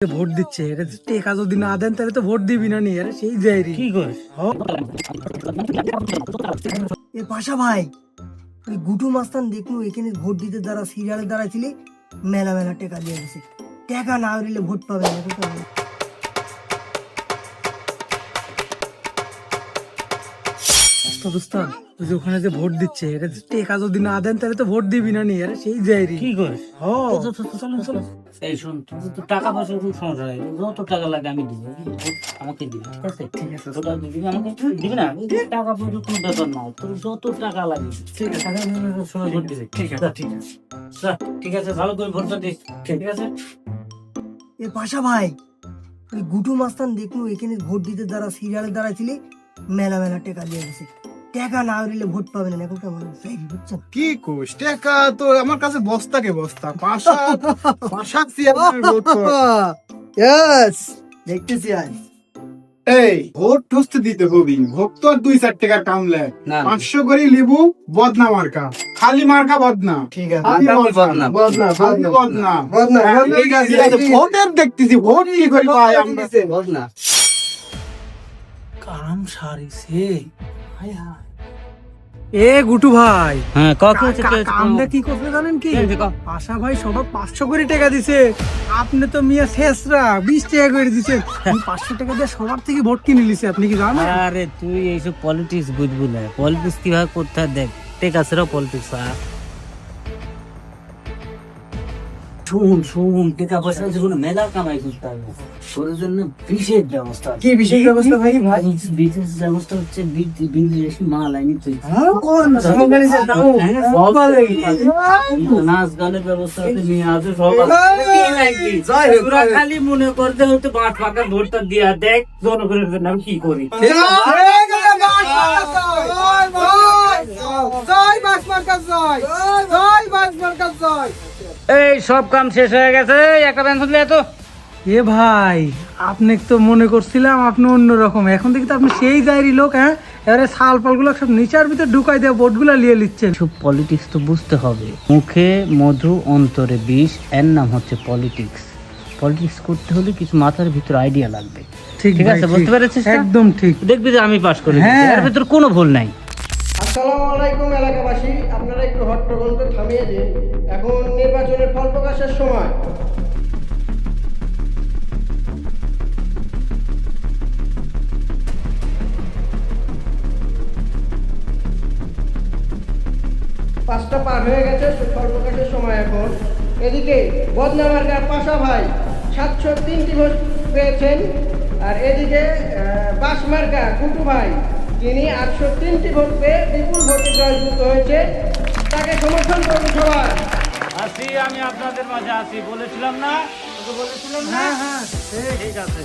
Vote দিচ্ছে। এটা টেকা যদি না দেন তাহলে তো ভোট দিবি না নি আরে সেই যাইরি কি করিস? এ পাশা ভাই ওই গুটু মাস্তান দেখলু এখানে ভোট দিতে দ্বারা সিরিয়ালের দ্বারা দাঁড়াইছিলি মেলা মেলা টেকা দিয়ে গেছে। টেকা না হইলে ভোট পাবে না ওই যে ওখানে যে ভোট দিচ্ছে এটা টেকা যদি না দেন তাহলে তো ভোট দিবি না নি আরে সেই কি করিস? ও চলো, চলো, চলো, চলো। এই শোন তোর তো টাকা পয়সা কোনো সমস্যা নাই। যত টাকা লাগে আমি দিব আমাকে দিবি ঠিক আছে? ঠিক আছে তোরা দিবি আমাকে দিবি? না? টাকা পয়সা কোনো ব্যাপার না। তোর যত টাকা লাগে। ঠিক আছে টাকা সময় ভোট দিবি। ঠিক আছে ঠিক আছে। ঠিক আছে ভালো করে ভোটটা দিস ঠিক আছে? এ পাশা ভাই ওই গুটু মাস্তান দেখনু এখানে ভোট দিতে দ্বারা সিরিয়ালে দাঁড়াইছিলি মেলা মেলা টেকা দিয়ে দিছে টাকা না হইলে ভোট পাবে না। এখন কেমন? বুঝছেন? কি কোষ টাকা তো আমার কাছে বস্তাকে বস্তা? পাশা পাশা ভোট ইয়েস দেখতেছি আজ। এই ভোট ঠুসতে দিতে হবি। ভোট তো আর দুই চার টাকার কামলে পাঁচশো করে লিবু বদনা মার্কা। খালি মার্কা বদনা। ঠিক খালি বদনা। বদনা। বদনা। বদনা, হ্যাঁ, বদনা, আছে, আছে। ভোটের দেখতেছি ভোট কি করে পাই আমরা? না। কাম সারিছে। এ গুটু ভাই। হ্যাঁ হচ্ছে কি করতে জানেন কি? আশা ভাই সবাই পাঁচশো করে টাকা দিছে। আপনি তো মিয়া শেষরা বিশ টাকা করে দিছে। পাঁচশো টাকা দিয়ে সবার থেকে ভোট কিনে নিছে আপনি কি জানেন? আরে তুই এইসব পলিটিক্স বুঝবি না। পলিটিক্স কীভাবে করতে দেখ ঠিক আছে পলিটিক্স শুন শুন টাকা পয়সা যেগুলো মেলা কামাই করতে হবে। তোর জন্য বিশেষ ব্যবস্থা কি বিশেষ ব্যবস্থা ভাই? ভাই বিশেষ ব্যবস্থা হচ্ছে বিদেশি মাল আইনি তুই। কোন? হ্যাঁ, আছে। নাচ গানের ব্যবস্থা আছে নিয়ে আসে সব আছে। তোরা খালি মনে করতে হয়তো বাট ফাঁকা ভোটটা দিয়া দেখ জনগণের জন্য আমি কি করি? এই সব কাম শেষ হয়ে গেছে। একটা পেনশন দিয়ে তো এ ভাই আপনি তো মনে করছিলাম আপনি অন্যরকম এখন দেখি তো আপনি সেই যাইরি লোক হ্যাঁ? এবারে সাল পালগুলো সব নিচার ভিতরে ঢুকাই দেওয়া বোর্ডগুলো লিয়ে লিচ্ছেন সব পলিটিক্স তো বুঝতে হবে। মুখে মধু অন্তরে বিষ এর নাম হচ্ছে পলিটিক্স পলিটিক্স করতে হলে কিছু মাথার ভিতর আইডিয়া লাগবে। ঠিক আছে বুঝতে পেরেছিস একদম ঠিক। দেখবি যে আমি পাশ করি হ্যাঁ। এর ভিতর কোনো ভুল নাই। আসসালামু আলাইকুম এলাকাবাসী। আপনারা একটু হট্টগোল থামিয়ে দিন। এখন নির্বাচনের ফল প্রকাশের সময়। পাঁচটা পার হয়ে গেছে ফল প্রকাশের সময় এখন। এদিকে বদনামার্গার পাশা ভাই, সাতশো তিনটি ভোট পেয়েছেন। আর এদিকে বাসমার্কা কুটু ভাই তিনি আটশো তিনটি ভোট পেয়ে বিপুল ভোটে জয়যুক্ত হয়েছে। তাকে সমর্থন করুন সবাই। আসি আমি আপনাদের মাঝে আসি। বলেছিলাম না? বলেছিলাম হ্যাঁ হ্যাঁ ঠিক আছে।